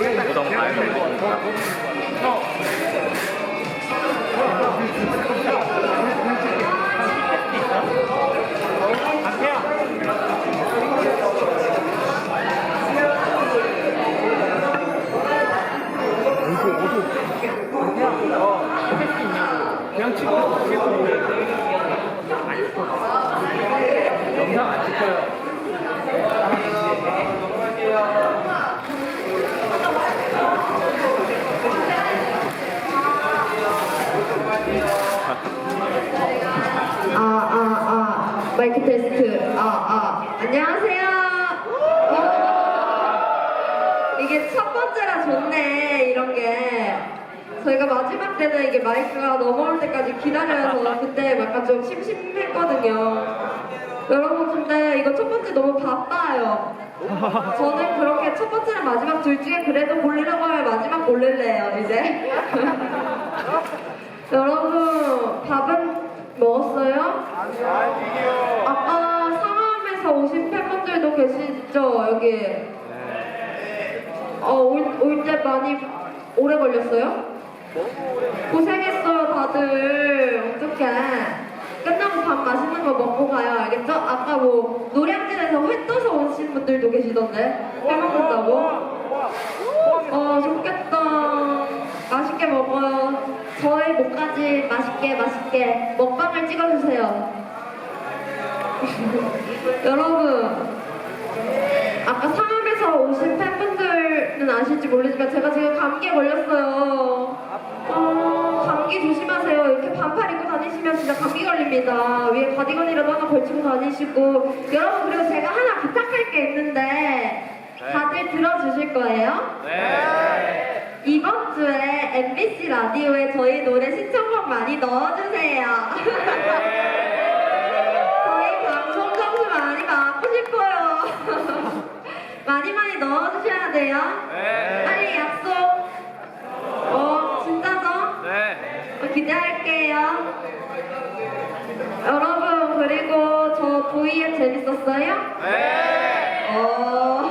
무덤 가야 찍어. 영상 안 찍혀요. 아, 아, 아, 마이크 테스트. 아, 아, 안녕하세요. 이게 첫 번째라 좋네, 이런 게. 저희가 마지막 때는 이게 마이크가 넘어올 때까지 기다려서 그때 약간 좀 심심했거든요. 여러분, 근데 이거 첫 번째 너무 바빠요. 저는 그렇게 첫 번째랑 마지막 둘 중에 그래도 고르려고 하면 마지막 고를래요, 이제. 여러분, 밥은 먹었어요? 아까 상암에서 오신 팬분들도 계시죠, 여기? 어, 올, 올때 많이 오래 걸렸어요? 고생했어요, 다들. 어떡해. 끝나고 밥 맛있는 거 먹고 가요, 알겠죠? 아까 뭐, 노량진에서 회 떠서 오신 분들도 계시던데. 회 먹는다고. 어, 좋겠다. 맛있게 먹어요. 저의 목까지 맛있게, 맛있게 먹방을 찍어주세요. 여러분, 아까 상암에서 오신 팬분들 은 아실지 모르지만 제가 지금 감기에 걸렸어요. 어, 감기 조심하세요. 이렇게 반팔 입고 다니시면 진짜 감기 걸립니다. 위에 가디건이라도 하나 걸치고 다니시고. 여러분, 그리고 제가 하나 부탁할 게 있는데 다들 들어주실 거예요? 네. 이번 주에 MBC 라디오에 저희 노래 신청곡 많이 넣어주세요. 저 많이 많이 넣어주셔야 돼요. 네. 빨리 약속. 어, 진짜죠? 네. 어, 기대할게요. 여러분, 그리고 저 V앱 재밌었어요? 네. 어,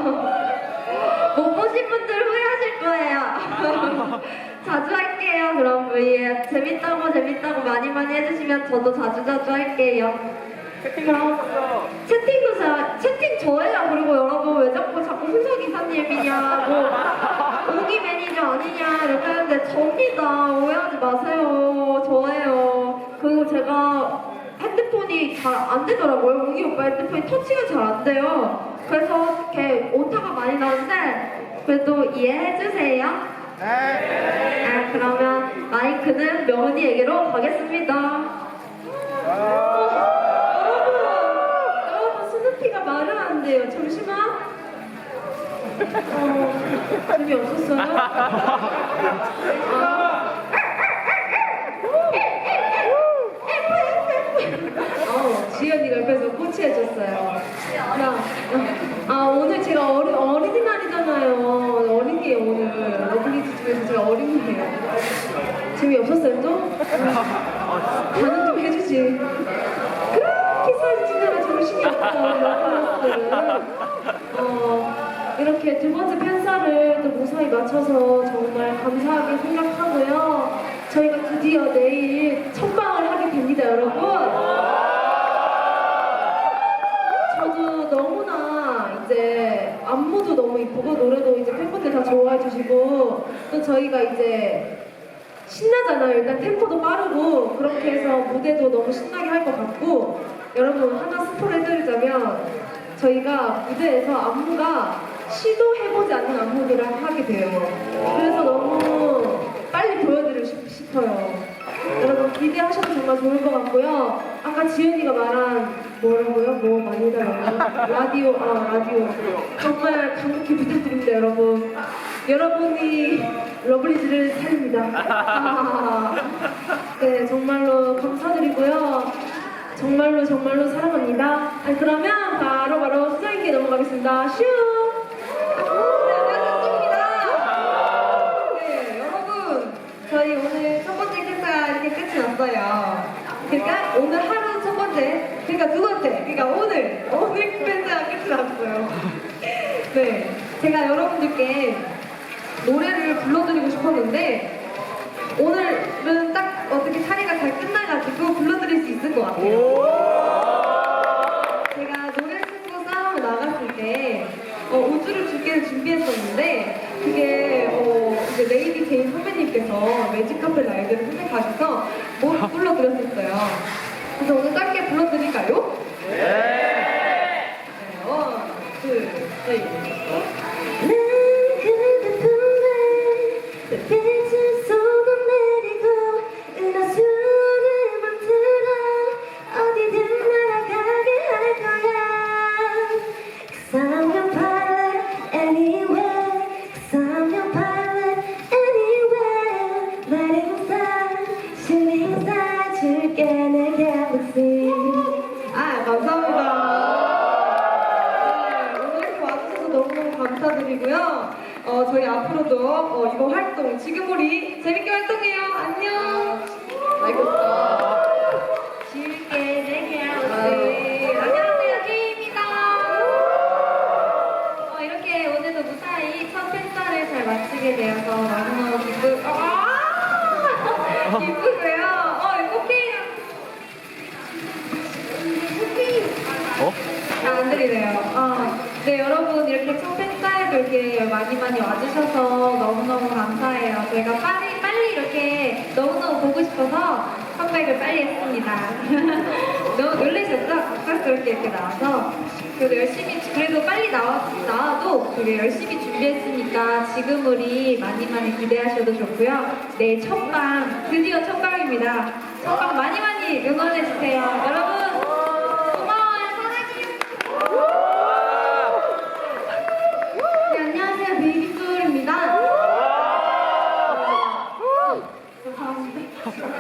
못 보신 분들 후회하실 거예요. 자주 할게요. 그럼 V앱 재밌다고 재밌다고 많이 많이 해주시면 저도 자주 자주 할게요. 채팅을 하고 있었어. 채팅도 저, 채팅 저예요. 그리고 여러분 왜 자꾸 자꾸 순서 기사님이냐고 고기 매니저 아니냐 이렇게 하는데 접니다. 오해하지 마세요. 저예요. 그리고 제가 핸드폰이 잘 안 되더라고요. 웅이 오빠 핸드폰이 터치가 잘 안 돼요. 그래서 이렇게 오타가 많이 나는데 그래도 이해해 주세요. 아, 그러면 마이크는 명은이에게로 가겠습니다. 여러분, 여러분 스누피가 말을 안 돼요. 잠시만. 어, 재미없었어요? 아. 어, 지연이가 옆에서 코치해줬어요. 야, 아 오늘 제가 어리, 어린이날이잖아요. 어린이에요 오늘. 러블리즈 중에서 제가 어린이에요. 재미없었어요 또? 반응 좀 해주지. 그렇게 사진 찍느라 정신이 없어 러블리즈들은. 어, 이렇게 두 번째 팬사를 또 무사히 맞춰서 정말 감사하게 생각하고요. 저희가 드디어 내일 첫 방을 하게 됩니다, 여러분. 저도 너무나 이제 안무도 너무 이쁘고 노래도 이제 팬분들 다 좋아해 주시고 또 저희가 이제 신나잖아요. 일단 템포도 빠르고 그렇게 해서 무대도 너무 신나게 할 것 같고 여러분 하나 스포를 해드리자면 저희가 무대에서 안무가 시도해보지 않는 안무들을 하게 돼요. 그래서 너무 빨리 보여드리고 싶- 싶어요. 여러분 기대하셔도 정말 좋을 것 같고요. 아까 지은이가 말한 뭐라고요? 뭐 많이 해달라고요? 라디오, 아 라디오. 정말 간곡히 부탁드립니다, 여러분. 여러분이 러블리즈를 살립니다. 아, 네, 정말로 감사드리고요. 정말로 정말로 사랑합니다. 아, 그러면 바로 바로 수장님께 넘어가겠습니다. 슈! 저희 오늘 첫 번째 행사가 이렇게 끝이 났어요. 그러니까 오늘 하루 첫 번째, 그러니까 두 번째, 그러니까 오늘, 오늘 행사가 끝이 났어요. 네, 제가 여러분들께 노래를 불러드리고 싶었는데 오늘은 딱 어떻게 차례가 잘 끝나가지고 불러드릴 수 있을 것 같아요. 제가 노래 쓰고 싸움을 나갔을 때 어, 우주를 줄게를 준비했었는데 그게 어, 이제 레이디 제인 매직 카페 라이브를 선택하셔서 못 불러드렸었어요. 그래서 오늘 짧게 불러드릴까요? 네. 원, 투, 쓰리. 지금 우리 많이 와주셔서 너무너무 감사해요. 저희가 빨리, 빨리 이렇게 너무너무 보고 싶어서 컴백을 빨리 했습니다. 너무 놀라셨죠? 갑작스럽게 이렇게 나와서. 그래도 열심히, 그래도 빨리 나와, 나와도 되게 열심히 준비했으니까 지금 우리 많이 많이 기대하셔도 좋고요. 내일 첫방, 드디어 첫방입니다. 첫방 많이 많이 응원해주세요. 여러분, 고마워요. 사랑해요. 네, 안녕하세요. 베이비솔입니다.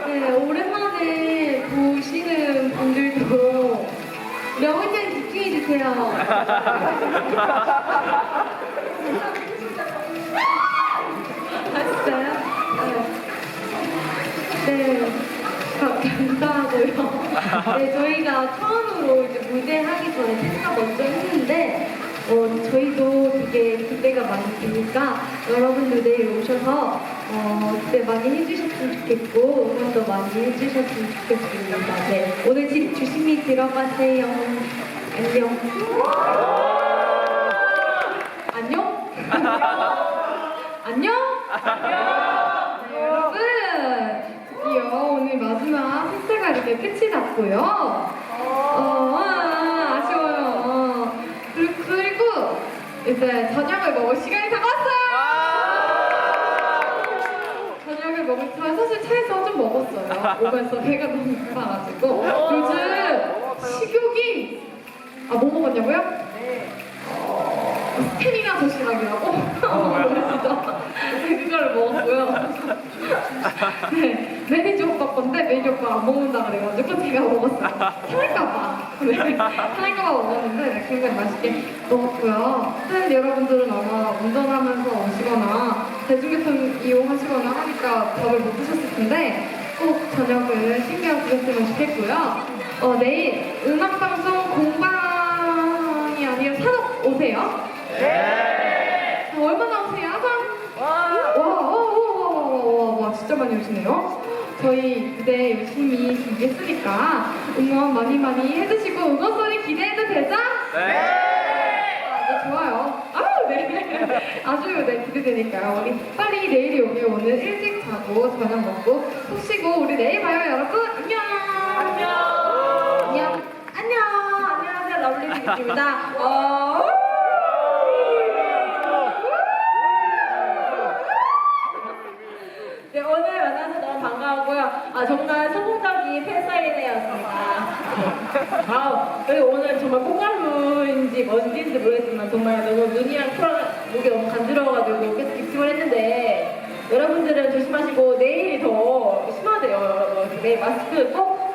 네, 오랜만에 보시는 분들도 명언장 집중해주세요. 아셨어요? 네. 네. 가- 감사하고요. 네, 저희가 처음으로 이제 무대 하기 전에 생각 먼저 했는데, 어, 저희도 되게 기대가 많이 되니까 여러분들 내일 오셔서 어, 기대 많이 해주셨으면 좋겠고 응원도 많이 해주셨으면 좋겠습니다. 네, 오늘 집 조심히 들어가세요. 안녕. 안녕? 안녕? 네, 여러분 드디어 오늘 마지막 햇새가 이렇게 끝이 났고요. 어, 아, 아쉬워요. 어. 그리고, 그리고 이제 저녁을 먹을 시간이 다가왔어요. 저녁을 먹을 차 사실 차에서 좀 먹었어요. 오면서 배가 너무 고파가지고 요즘 식욕이 아 뭐 먹었냐고요? 어, 스테미나 도시락이라고 모르시죠? 그거를 먹었고요. 네, 매니저 오빠 건데 매니저 오빠 안 먹는다 그래가지고 제가 먹었어요. 상할까봐. 네, 상할까봐 먹었는데 네, 굉장히 맛있게 먹었고요. 팬 여러분들은 아마 운전하면서 오시거나 대중교통 이용하시거나 하니까 밥을 못 드셨을 텐데 꼭 저녁을 신경 쓰셨으면 좋겠고요. 어, 내일 음악방송 공방이 아니라 산업 오세요. 네. 얼마 나 오세요? 항상 와, 와, 와, 와, 와, 와, 와, 진짜 많이 오시네요. 저희 무대 열심히 준비했으니까 응원 많이 많이 해주시고 응원 소리 기대해도 되죠? 아, 네, 좋아요. 아우, 네. 아주 네, 기대되니까요. 우리 빨리 내일이 오면 오늘 일찍 자고 저녁 먹고 푹 쉬고 우리 내일 봐요, 여러분. 안녕. 안녕. 안녕. 안녕. 안녕하세요, 러블리즈입니다. 어. 네, 오늘 만나서 너무 반가웠고요. 아, 정말 성공적인 팬사인회였습니다. 아, 그리고 오늘 정말 콩가루인지 뭔지인지 모르겠지만 정말 너무 눈이랑 코랑 목이 너무 간지러워가지고 계속 기침을 했는데 여러분들은 조심하시고 내일이 더 심하대요, 여러분. 내일 마스크 꼭,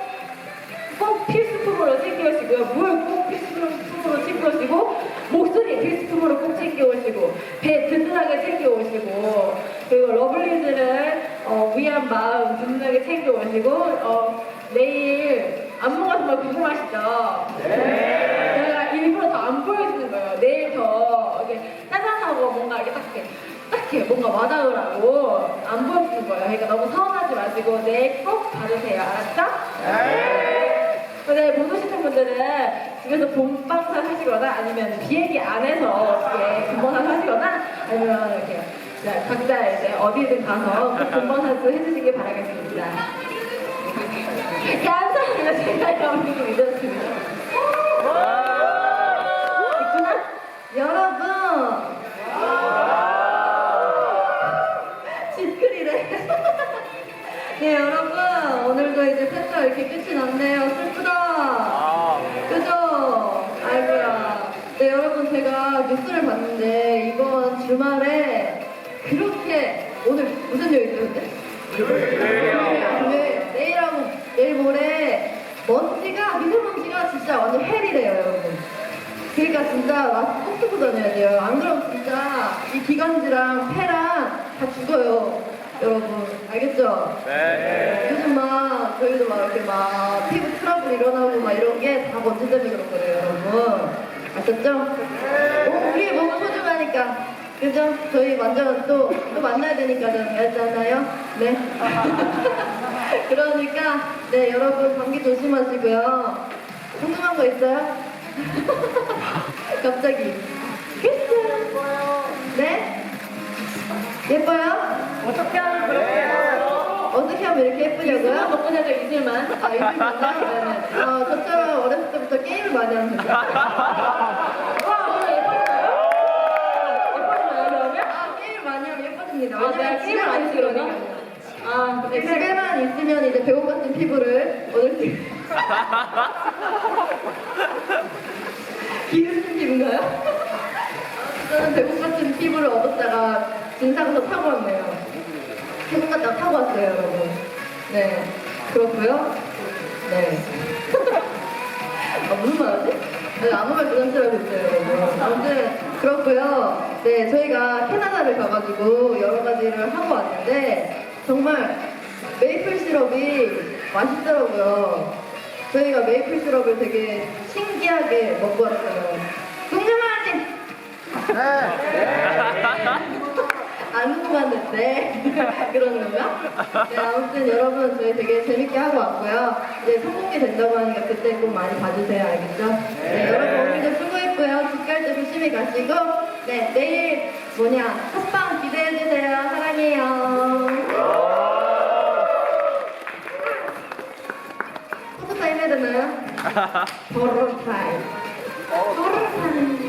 꼭 필수품으로 챙겨오시고요. 물 꼭 필수품으로 챙겨오시고 목소리 필수품으로 꼭 챙겨오시고 배 든든하게 챙겨오시고 어, 위한 마음 든든하게 챙겨오시고 어, 내일 안무가 정말 궁금하시죠? 네. 제가 일부러 더 안 보여주는 거예요. 내일 더 이렇게 따뜻하고 뭔가 이렇게 딱 이렇게 딱 이렇게 뭔가 와닿으라고 안 보여주는 거예요. 그러니까 너무 서운하지 마시고 내일 꼭 받으세요. 알았죠? 근데 못 오시는 분들은 집에서 본방사 하시거나 아니면 비행기 안에서 이렇게 본방사 하시거나 아니면 이렇게 네, 각자 이제 어디든 가서 꼭 본방사수 해주시길 바라겠습니다. 감사합니다. 제가 여기 믿었습니다. 여러분 시크리래 네 여러분 오늘도 이제 팬사 이렇게 끝이 났네요 슬프다 아, 그죠? 아이고야 네 여러분 제가 뉴스를 봤는데 이번 주말에 그렇게 오늘 무슨 요일 있는데? 네, 내일하고 내일 모레 먼지가 미세먼지가 진짜 완전 헬이래요 여러분 그러니까 진짜 마스크 꼭 쓰고 다녀야 돼요. 안 그러면 진짜 이 기관지랑 폐랑 다 죽어요. 여러분. 알겠죠? 네. 요즘 막 저희도 막 이렇게 막 피부 트러블 일어나고 막 이런 게 다 먼지 때문에 그런 거예요, 여러분. 아셨죠? 어, 우리 몸은 소중하니까. 그죠? 저희 완전 또, 또 만나야 되니까는 알잖아요? 네. 그러니까, 네, 여러분 감기 조심하시고요. 궁금한 거 있어요? 갑자기. 끝! 네? 예뻐요? 어떻게 하면 그렇게 해요? 어떻게 하면 이렇게 예쁘냐고요? 이슬만 자죠, 이슬만. 아, 이슬만요? 네네. 어, 저처럼 어렸을 때부터 게임을 많이 하면 되죠. 와, 오늘 예뻐졌어요? 예뻐졌어요, 그러면? 아, 게임을 많이 하면 예뻐집니다. 아, 내가 집에만 안. 치거든요? 아, 네, 집에만 있으면 이제 배우 같은 피부를 얻을 수 있어요. 기르신 피부인가요? 저는 배우 같은 피부를 얻었다가 진상서 타고 왔네요. 태국 갔다가 타고 왔어요, 여러분. 네, 그렇고요. 네. 아, 무슨 말하지? 네, 아무 말 부담스러워 있어요, 여러분. 아무튼, 그렇고요. 네, 저희가 캐나다를 가가지고 여러 가지를 하고 왔는데, 정말 메이플 시럽이 맛있더라고요. 저희가 메이플 시럽을 되게 신기하게 먹고 왔어요. 궁금하지? 안 궁금한데 그런 건가? 네 아무튼 여러분 저희 되게 재밌게 하고 왔고요. 이제 성공이 된다고 하니까 그때 꼭 많이 봐주세요 알겠죠? 네 여러분 오늘도 수고했고요. 집갈 때 조심히 가시고 네 내일 뭐냐 합방 기대해 주세요. 사랑해요. 포토 타임 해야 되나요? 도로 타임. 도로 타임.